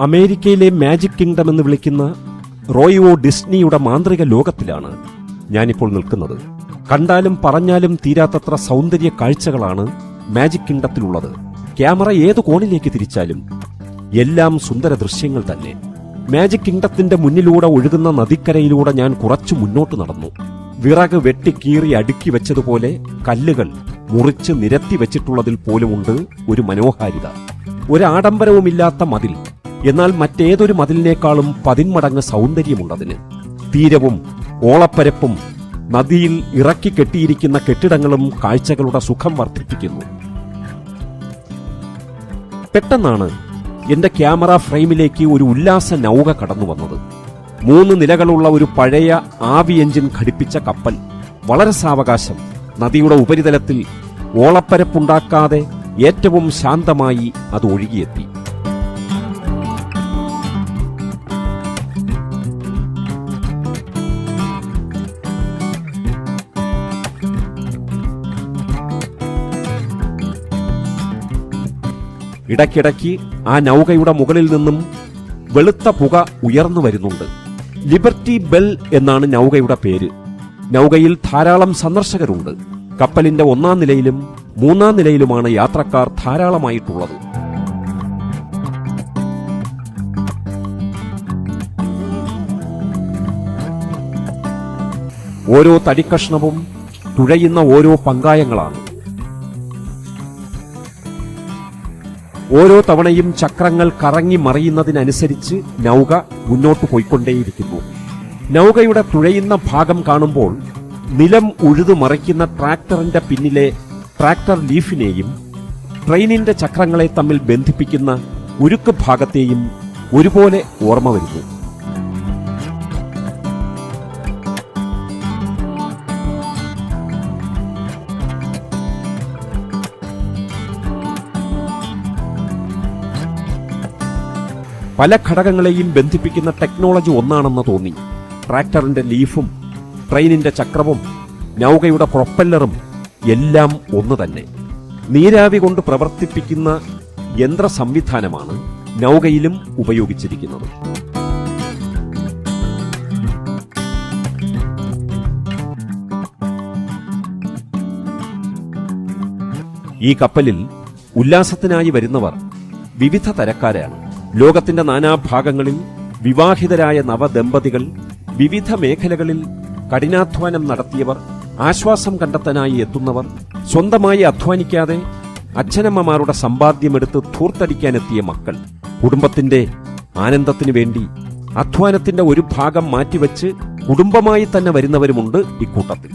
അമേരിക്കയിലെ magic kingdom എന്ന് വിളിക്കുന്ന റോയിവോ ഡിസ്നിയുടെ മാന്ത്രിക ലോകത്തിലാണ് ഞാനിപ്പോൾ നിൽക്കുന്നത്. കണ്ടാലും പറഞ്ഞാലും തീരാത്തത്ര സൗന്ദര്യ കാഴ്ചകളാണ് മാജിക് കിങ്ഡത്തിലുള്ളത്. ക്യാമറ ഏത് കോണിലേക്ക് തിരിച്ചാലും എല്ലാം സുന്ദര ദൃശ്യങ്ങൾ തന്നെ. മാജിക് കിങ്ഡത്തിന്റെ മുന്നിലൂടെ ഒഴുകുന്ന നദിക്കരയിലൂടെ ഞാൻ കുറച്ചു മുന്നോട്ട് നടന്നു. വിറക് വെട്ടിക്കീറി അടുക്കി വെച്ചതുപോലെ കല്ലുകൾ മുറിച്ച് നിരത്തി വെച്ചിട്ടുള്ളതിൽ പോലുമുണ്ട് ഒരു മനോഹാരിത. ഒരാഡംബരവുമില്ലാത്ത മതിൽ. എന്നാൽ മറ്റേതൊരു മതിലിനേക്കാളും പതിന്മടങ്ങ് സൗന്ദര്യമുണ്ടതിന് തീരവും ഓളപ്പരപ്പും നദിയിൽ ഇറക്കി കെട്ടിയിരിക്കുന്ന കെട്ടിടങ്ങളും കാഴ്ചകളുടെ സുഖം വർദ്ധിപ്പിക്കുന്നു. പെട്ടെന്നാണ് എന്റെ ക്യാമറ ഫ്രെയിമിലേക്ക് ഒരു ഉല്ലാസ നൗക കടന്നു വന്നത്. മൂന്ന് നിലകളുള്ള ഒരു പഴയ ആവി എഞ്ചിൻ ഘടിപ്പിച്ച കപ്പൽ. വളരെ സാവകാശം. നദിയുടെ ഉപരിതലത്തിൽ ഓളപ്പരപ്പുണ്ടാക്കാതെ ഏറ്റവും ശാന്തമായി അത് ഒഴുകിയെത്തി. ഇടയ്ക്കിടയ്ക്ക് ആ നൗകയുടെ മുകളിൽ നിന്നും വെളുത്ത പുക ഉയർന്നു വരുന്നുണ്ട്. ലിബർട്ടി ബെൽ എന്നാണ് നൗകയുടെ പേര്. നൗകയിൽ ധാരാളം സന്ദർശകരുണ്ട്. കപ്പലിന്റെ ഒന്നാം നിലയിലും മൂന്നാം നിലയിലുമാണ് യാത്രക്കാർ ധാരാളമായിട്ടുള്ളത്. ഓരോ തടിക്കഷ്ണവും തുഴയുന്ന ഓരോ പങ്കായങ്ങളാണ്. ഓരോ തവണയും ചക്രങ്ങൾ കറങ്ങി മറിയുന്നതിനനുസരിച്ച് നൗക മുന്നോട്ട് പോയിക്കൊണ്ടേയിരിക്കുന്നു. നൗകയുടെ തുഴയുന്ന ഭാഗം കാണുമ്പോൾ നിലം ഉഴുതു മറിക്കുന്ന ട്രാക്ടറിന്റെ പിന്നിലെ ട്രാക്ടർ ലീഫിനെയും ട്രെയിനിന്റെ ചക്രങ്ങളെ തമ്മിൽ ബന്ധിപ്പിക്കുന്ന ഉരുക്ക് ഭാഗത്തെയും ഒരുപോലെ ഓർമ്മ വരുന്നു. പല ഘടകങ്ങളെയും ബന്ധിപ്പിക്കുന്ന ടെക്നോളജി ഒന്നാണെന്ന് തോന്നി. ട്രാക്ടറിന്റെ ലീഫും ട്രെയിനിന്റെ ചക്രവും നൗകയുടെ പ്രൊപ്പല്ലറും എല്ലാം ഒന്ന് തന്നെ. നീരാവി കൊണ്ട് പ്രവർത്തിപ്പിക്കുന്ന യന്ത്ര സംവിധാനമാണ് നൗകയിലും ഉപയോഗിച്ചിരിക്കുന്നത്. ഈ കപ്പലിൽ ഉല്ലാസത്തിനായി വരുന്നവർ വിവിധ തരക്കാരാണ്. ലോകത്തിന്റെ നാനാഭാഗങ്ങളിൽ വിവാഹിതരായ നവദമ്പതികൾ വിവിധ മേഖലകളിൽ കഠിനാധ്വാനം നടത്തിയവർ ആശ്വാസം കണ്ടെത്താനായി എത്തുന്നവർ സ്വന്തമായി അധ്വാനിക്കാതെ അച്ഛനമ്മമാരുടെ സമ്പാദ്യമെടുത്ത് ധൂർത്തടിക്കാനെത്തിയ മക്കൾ. കുടുംബത്തിന്റെ ആനന്ദത്തിനു വേണ്ടി അധ്വാനത്തിന്റെ ഒരു ഭാഗം മാറ്റിവെച്ച് കുടുംബമായി തന്നെ വരുന്നവരുമുണ്ട് ഇക്കൂട്ടത്തിൽ.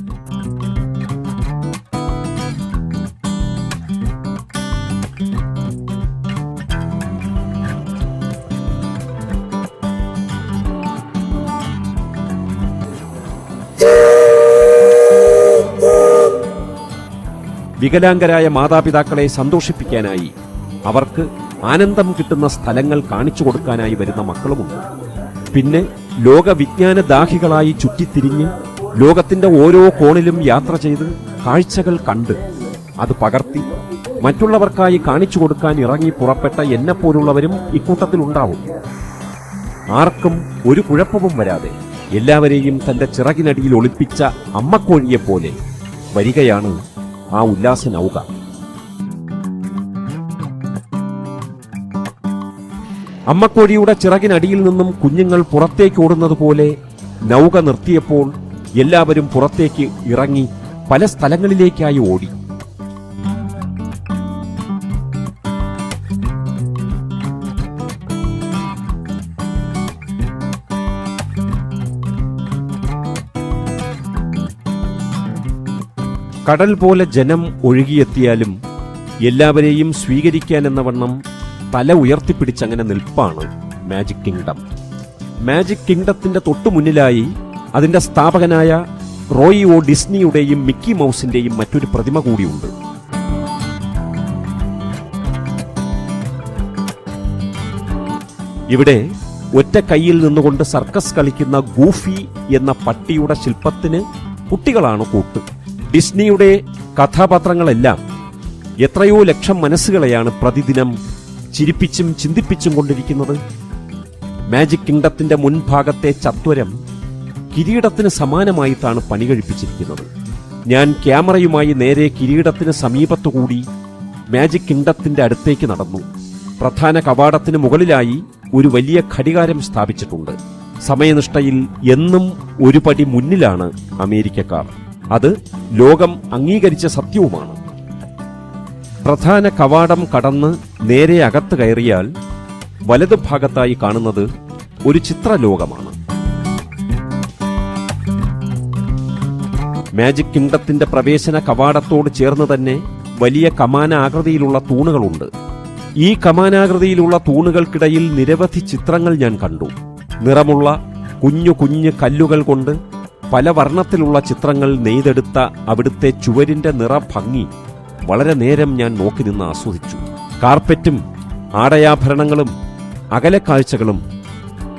വികലാംഗരായ മാതാപിതാക്കളെ സന്തോഷിപ്പിക്കാനായി അവർക്ക് ആനന്ദം കിട്ടുന്ന സ്ഥലങ്ങൾ കാണിച്ചു കൊടുക്കാനായി വരുന്ന മക്കളുമുണ്ട്. പിന്നെ ലോകവിജ്ഞാനദാഹികളായി വിജ്ഞാന ദാഹികളായി ചുറ്റിത്തിരിഞ്ഞ് ലോകത്തിന്റെ ഓരോ കോണിലും യാത്ര ചെയ്ത് കാഴ്ചകൾ കണ്ട് അത് പകർത്തി മറ്റുള്ളവർക്കായി കാണിച്ചു കൊടുക്കാൻ ഇറങ്ങി പുറപ്പെട്ട എന്നെപ്പോലുള്ളവരും ഇക്കൂട്ടത്തിലുണ്ടാവും ആർക്കും ഒരു കുഴപ്പവും വരാതെ എല്ലാവരെയും തന്റെ ചിറകിനടിയിൽ ഒളിപ്പിച്ച അമ്മക്കോഴിയെപ്പോലെ വരികയാണ് ആ ഉല്ലാസ നൗക അമ്മക്കോഴിയുടെ ചിറകിനടിയിൽ നിന്നും കുഞ്ഞുങ്ങൾ പുറത്തേക്ക് ഓടുന്നത് പോലെ നൗക നിർത്തിയപ്പോൾ എല്ലാവരും പുറത്തേക്ക് ഇറങ്ങി പല സ്ഥലങ്ങളിലേക്കായി ഓടി. കടൽ പോലെ ജനം ഒഴുകിയെത്തിയാലും എല്ലാവരെയും സ്വീകരിക്കാൻ എന്ന വണ്ണം തല ഉയർത്തിപ്പിടിച്ചങ്ങനെ നിൽപ്പാണ് മാജിക് കിങ്ഡം മാജിക് കിങ്ഡത്തിന്റെ തൊട്ടു മുന്നിലായി അതിന്റെ സ്ഥാപകനായ റോയി ഒ ഡിസ്നിയുടെയും മിക്കി മൗസിന്റെയും മറ്റൊരു പ്രതിമ കൂടിയുണ്ട്. ഇവിടെ ഒറ്റ കൈയിൽ നിന്നുകൊണ്ട് സർക്കസ് കളിക്കുന്ന ഗൂഫി എന്ന പട്ടിയുടെ ശില്പത്തിന് കുട്ടികളാണ് കൂട്ട്. ഡിസ്നിയുടെ കഥാപാത്രങ്ങളെല്ലാം എത്രയോ ലക്ഷം മനസ്സുകളെയാണ് പ്രതിദിനം ചിരിപ്പിച്ചും ചിന്തിപ്പിച്ചും കൊണ്ടിരിക്കുന്നത്. മാജിക് കിങ്ഡത്തിന്റെ മുൻഭാഗത്തെ ചത്വരം കിരീടത്തിന് സമാനമായിട്ടാണ് പണി കഴിപ്പിച്ചിരിക്കുന്നത്. ഞാൻ ക്യാമറയുമായി നേരെ കിരീടത്തിന് സമീപത്തുകൂടി മാജിക് കിങ്ഡത്തിന്റെ അടുത്തേക്ക് നടന്നു. പ്രധാന കവാടത്തിന് മുകളിലായി ഒരു വലിയ ഘടികാരം സ്ഥാപിച്ചിട്ടുണ്ട്. സമയനിഷ്ഠയിൽ എന്നും ഒരു പടി മുന്നിലാണ് അമേരിക്കക്കാർ. അത് ലോകം അംഗീകരിച്ച സത്യവുമാണ്. പ്രധാന കവാടം കടന്ന് നേരെ അകത്ത് കയറിയാൽ വലതുഭാഗത്തായി കാണുന്നത് ഒരു ചിത്രലോകമാണ്. മാജിക് കിങ്ഡത്തിന്റെ പ്രവേശന കവാടത്തോട് ചേർന്ന് തന്നെ വലിയ കമാനാകൃതിയിലുള്ള തൂണുകളുണ്ട്. ഈ കമാനാകൃതിയിലുള്ള തൂണുകൾക്കിടയിൽ നിരവധി ചിത്രങ്ങൾ ഞാൻ കണ്ടു. നിറമുള്ള കുഞ്ഞു കുഞ്ഞു കല്ലുകൾ കൊണ്ട് പല വർണത്തിലുള്ള ചിത്രങ്ങൾ നെയ്തെടുത്ത അവിടുത്തെ ചുവരിന്റെ നിറഭംഗി വളരെ നേരം ഞാൻ നോക്കി നിന്ന് ആസ്വദിച്ചു. കാർപ്പറ്റും ആടയാഭരണങ്ങളും അകലെ കാഴ്ചകളും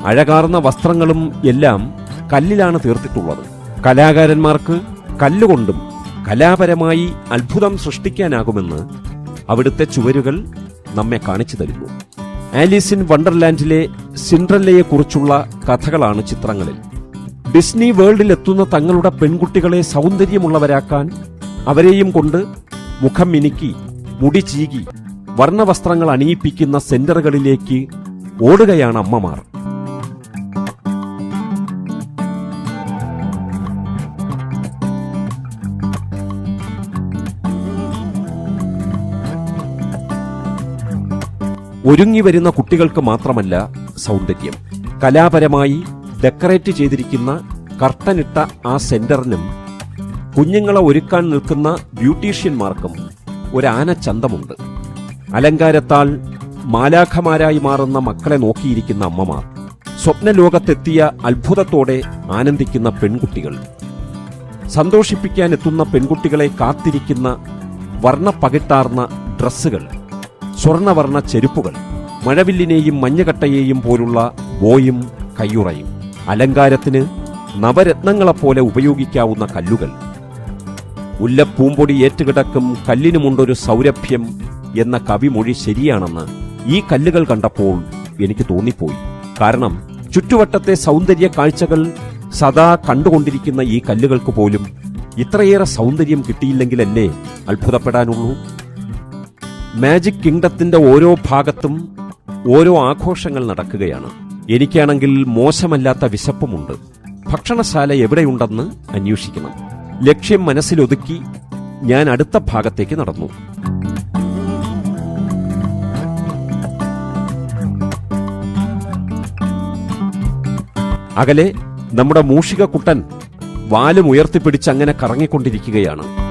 അഴകാർന്ന വസ്ത്രങ്ങളും എല്ലാം കല്ലിലാണ് തീർത്തിട്ടുള്ളത്. കലാകാരന്മാർക്ക് കല്ലുകൊണ്ടും കലാപരമായി അത്ഭുതം സൃഷ്ടിക്കാനാകുമെന്ന് അവിടുത്തെ ചുവരുകൾ നമ്മെ കാണിച്ചു തരുന്നു. ആലീസ് ഇൻ വണ്ടർലാൻഡിലെ സിൻഡ്രല്ലയെക്കുറിച്ചുള്ള കഥകളാണ് ചിത്രങ്ങളിൽ. ഡിസ്നി വേൾഡിൽ എത്തുന്ന തങ്ങളുടെ പെൺകുട്ടികളെ സൗന്ദര്യമുള്ളവരാക്കാൻ അവരെയും കൊണ്ട് മുഖം മിനുക്കി മുടി ചീകി വർണവസ്ത്രങ്ങൾ അണിയിപ്പിക്കുന്ന സെന്ററുകളിലേക്ക് ഓടുകയാണ് അമ്മമാർ. ഒരുങ്ങി വരുന്ന കുട്ടികൾക്ക് മാത്രമല്ല സൗന്ദര്യം. കലാപരമായി ഡെക്കറേറ്റ് ചെയ്തിരിക്കുന്ന കർട്ടനിട്ട ആ സെന്ററിനും കുഞ്ഞുങ്ങളെ ഒരുക്കാൻ നിൽക്കുന്ന ബ്യൂട്ടീഷ്യന്മാർക്കും ഒരാനച്ചന്തമുണ്ട് അലങ്കാരത്താൽ മാലാഖമാരായി മാറുന്ന മക്കളെ നോക്കിയിരിക്കുന്ന അമ്മമാർ സ്വപ്നലോകത്തെത്തിയ അത്ഭുതത്തോടെ ആനന്ദിക്കുന്ന പെൺകുട്ടികൾ. സന്തോഷിപ്പിക്കാൻ എത്തുന്ന പെൺകുട്ടികളെ കാത്തിരിക്കുന്ന വർണപ്പകിട്ടാർന്ന ഡ്രസ്സുകൾ സ്വർണവർണ ചെരുപ്പുകൾ മഴവില്ലിനെയും മഞ്ഞകട്ടയെയും പോലുള്ള ബോയും കയ്യുറയും. അലങ്കാരത്തിന് നവരത്നങ്ങളെപ്പോലെ ഉപയോഗിക്കാവുന്ന കല്ലുകൾ. മുല്ലപ്പൂമ്പൊടി ഏറ്റുകിടക്കും കല്ലിനുമുണ്ടൊരു സൗരഭ്യം എന്ന കവിമൊഴി ശരിയാണെന്ന് ഈ കല്ലുകൾ കണ്ടപ്പോൾ എനിക്ക് തോന്നിപ്പോയി. കാരണം ചുറ്റുവട്ടത്തെ സൗന്ദര്യ കാഴ്ചകൾ സദാ കണ്ടുകൊണ്ടിരിക്കുന്ന ഈ കല്ലുകൾക്ക് പോലും ഇത്രയേറെ സൗന്ദര്യം കിട്ടിയില്ലെങ്കിലല്ലേ അത്ഭുതപ്പെടാനുള്ളൂ. മാജിക് കിങ്ഡത്തിന്റെ ഓരോ ഭാഗത്തും ഓരോ ആഘോഷങ്ങൾ നടക്കുകയാണ്. എനിക്കാണെങ്കിൽ മോശമല്ലാത്ത വിശപ്പുമുണ്ട്. ഭക്ഷണശാല എവിടെയുണ്ടെന്ന് അന്വേഷിക്കണം. ലക്ഷ്യം മനസ്സിലൊതുക്കി ഞാൻ അടുത്ത ഭാഗത്തേക്ക് നടന്നു. അകലെ നമ്മുടെ മൂഷിക കുട്ടൻ വാലും ഉയർത്തിപ്പിടിച്ച് അങ്ങനെ കറങ്ങിക്കൊണ്ടിരിക്കുകയാണ്.